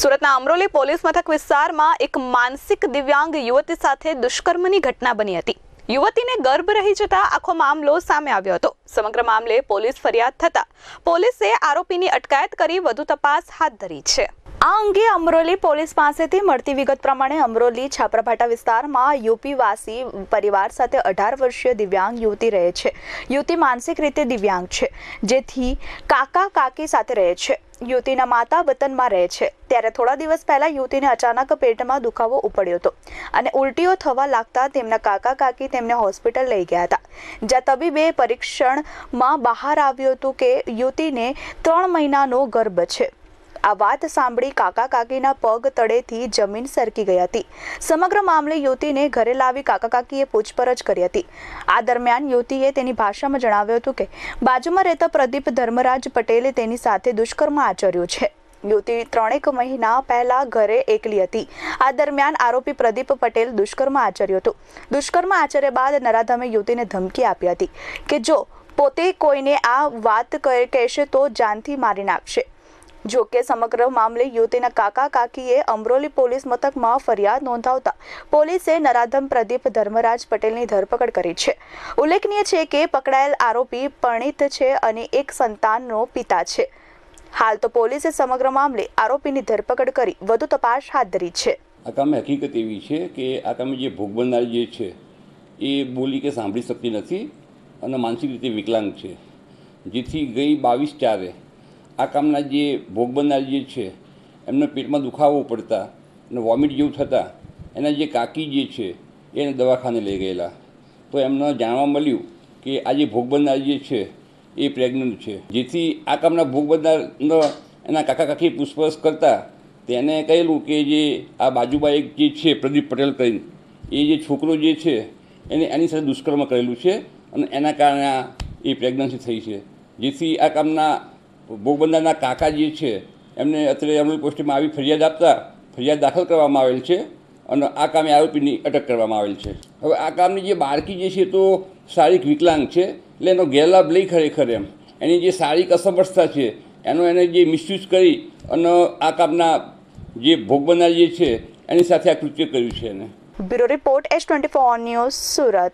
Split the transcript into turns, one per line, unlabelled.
સુરતના અમરોલી પોલીસ મથક વિસ્તારમાં એક માનસિક દિવ્યાંગ યુવતી સાથે દુષ્કર્મની ઘટના બની હતી. યુવતીને ગર્ભ રહી જતા આખો મામલો સામે આવ્યો હતો. સમગ્ર મામલે પોલીસ ફરિયાદ થતા પોલીસે આરોપીની અટકાયત કરી વધુ તપાસ હાથ ધરી છે. આ અંગે અમરોલી પોલીસ પાસેથી મળતી વિગત પ્રમાણે અમરોલી છાપરાભાટા વિસ્તારમાં યુપીવાસી પરિવાર સાથે અઢાર વર્ષીય દિવ્યાંગ યુવતી રહે છે. યુવતી માનસિક રીતે દિવ્યાંગ છે, જેથી કાકા કાકી સાથે રહે છે. યુવતીના માતા વતનમાં રહે છે. ત્યારે થોડા દિવસ પહેલા યુવતીને અચાનક પેટમાં દુખાવો ઉપડ્યો હતો અને ઉલટીઓ થવા લાગતા તેમના કાકા કાકી તેમને હોસ્પિટલ લઈ ગયા હતા. જ્યાં તબીબે પરીક્ષણમાં બહાર આવ્યું હતું કે યુવતીને ત્રણ મહિનાનો ગર્ભ છે. આ વાત સાંભળી કાકા કાકીના પગ તળેથી જમીન સરકી ગઈ હતી. સમગ્ર મામલે યુવતીને ઘરે લાવી કાકા કાકીએ પૂછપરછ કરી હતી. આ દરમિયાન યુવતીએ તેની ભાષામાં જણાવ્યું હતું કે, બાજુમાં રહેતા પ્રદીપ ધર્મરાજ પટેલે તેની સાથે દુષ્કર્મ આચર્યું છે. યુવતી ત્રણેક મહિના પહેલા ઘરે એકલી હતી. આ દરમિયાન આરોપી પ્રદીપ પટેલ દુષ્કર્મ આચર્યું હતું. દુષ્કર્મ આચર્યા બાદ નરાધમે યુવતીને ધમકી આપી હતી કે, જો પોતે કોઈને આ વાત કહે- કહેશે તો જાનથી મારી નાખશે. જો કે સમગ્ર મામલે યુવતીના કાકા કાકીએ અમરોલી પોલીસ મથકમાં ફરિયાદ નોંધાવતા પોલીસે નરાધમ પ્રદીપ ધર્મરાજ પટેલની ધરપકડ કરી છે. ઉલ્લેખનીય છે કે પકડાયેલ આરોપી પરણિત છે અને એક સંતાનનો પિતા છે. હાલ તો પોલીસે સમગ્ર મામલે આરોપીની ધરપકડ કરી વધુ તપાસ હાથ ધરી છે.
આ કામ હકીકત એવી છે કે આ કામે જે ભોગ બનનાર જે છે, એ બોલી કે સાંભળી શકતી નથી અને માનસિક રીતે વિકલાંગ છે. જેથી ગઈ બાવીસ ચારે આ કામના જે ભોગ બનનાર જે છે, એમને પેટમાં દુખાવો પડતા અને વોમિટ જેવું થતાં, એના જે કાકી જે છે એને દવાખાને લઈ ગયેલા. તો એમને જાણવા મળ્યું કે આ જે ભોગ બનનાર જે છે, એ પ્રેગ્નન્ટ છે. જેથી આ કામના ભોગ બનનારનો એના કાકા કાકી પૂછપરછ કરતા તેને કહેલું કે જે આ બાજુમાં એક જે છે, પ્રદીપ પટેલ કરીને, એ જે છોકરો જે છે, એને એની સાથે દુષ્કર્મ કરેલું છે અને એના કારણે આ એ પ્રેગ્નન્સી થઈ છે. જેથી આ કામના ભોગ કાકાજી છે, એમને અત્યારે અમરેલી પોસ્ટમાં આવી ફરિયાદ આપતા ફરિયાદ દાખલ કરવામાં આવેલ છે અને આ કામે આરોપીની અટક કરવામાં આવેલ છે. હવે આ કામની જે બાળકી જે છે તો શારીરિક વિકલાંગ છે, એટલે એનો ગેરલાભ લઈ ખરેખર એમ. એની જે શારીરિક અસમર્થતા છે, એનો એને જે મિસયુઝ કરી અને આ કામના જે ભોગ બનનાર જે છે, એની સાથે આ કૃત્ય કર્યું છે એને.
Bureau report S twenty four news Surat.